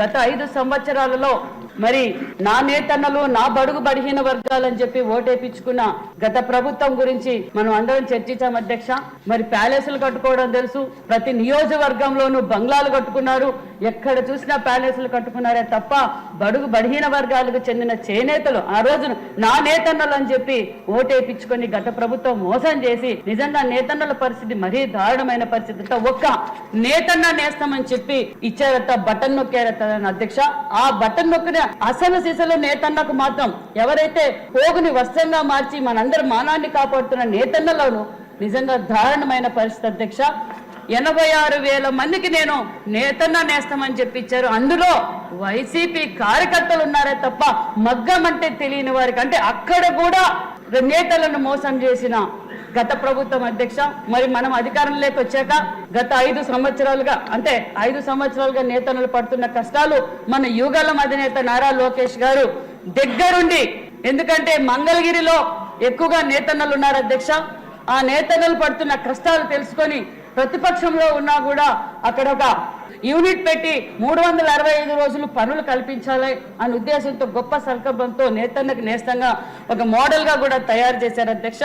గత ఐదు సంవత్సరాలలో మరి నా నేతన్నలు నా బడుగు బడిహీన వర్గాలని చెప్పి ఓటేపించుకున్న గత ప్రభుత్వం గురించి మనం అందరం చర్చించాం అధ్యక్ష. మరి ప్యాలెస్లు కట్టుకోవడం తెలుసు. ప్రతి నియోజకవర్గంలోనూ బంగ్లాలు కట్టుకున్నారు. ఎక్కడ చూసినా ప్యాలెస్లు కట్టుకున్నారే తప్ప బడుగు బడిహీన వర్గాలకు చెందిన చేనేతలు ఆ రోజున నా నేతన్నలు అని చెప్పి ఓటేపించుకొని గత ప్రభుత్వం మోసం చేసి నిజంగా నేతన్నల పరిస్థితి మరీ దారుణమైన పరిస్థితి ఒక్క నేతన్న నేస్తామని చెప్పి ఇచ్చారట బటన్ నొక్కారట అధ్యక్ష. ఆ బటన్ నొక్కనే అసలు సిసలు నేతన్నకు మాత్రం ఎవరైతే పోగుని వస్త్రంగా మార్చి మనందరి మానాన్ని కాపాడుతున్న నేతన్నలోను నిజంగా దారుణమైన పరిస్థితి అధ్యక్ష. ఎనభై ఆరు వేల మందికి నేను నేతన్న నేస్తామని చెప్పిచ్చారు. అందులో వైసీపీ కార్యకర్తలు ఉన్నారే తప్ప మగ్గం అంటే తెలియని వారికి అంటే అక్కడ కూడా నేతలను మోసం చేసిన గత ప్రభుత్వం అధ్యక్ష మరి మనం అధికారంలోకి వచ్చాక గత ఐదు సంవత్సరాలుగా అంటే ఐదు సంవత్సరాలుగా నేతలు పడుతున్న కష్టాలు మన యుగలం అధినేత నారా లోకేష్ గారు దగ్గరుండి ఎందుకంటే మంగళగిరిలో ఎక్కువగా నేతన్నలు ఉన్నారు అధ్యక్ష. ఆ నేతన్నలు పడుతున్న కష్టాలు తెలుసుకొని ప్రతిపక్షంలో ఉన్నా కూడా అక్కడ ఒక యూనిట్ పెట్టి మూడు వందల అరవై ఐదు రోజులు పనులు కల్పించాలి అనే ఉద్దేశంతో గొప్ప సంకల్పంతో నేతన్నకు నేస్తంగా ఒక మోడల్గా కూడా తయారు చేశారు అధ్యక్ష.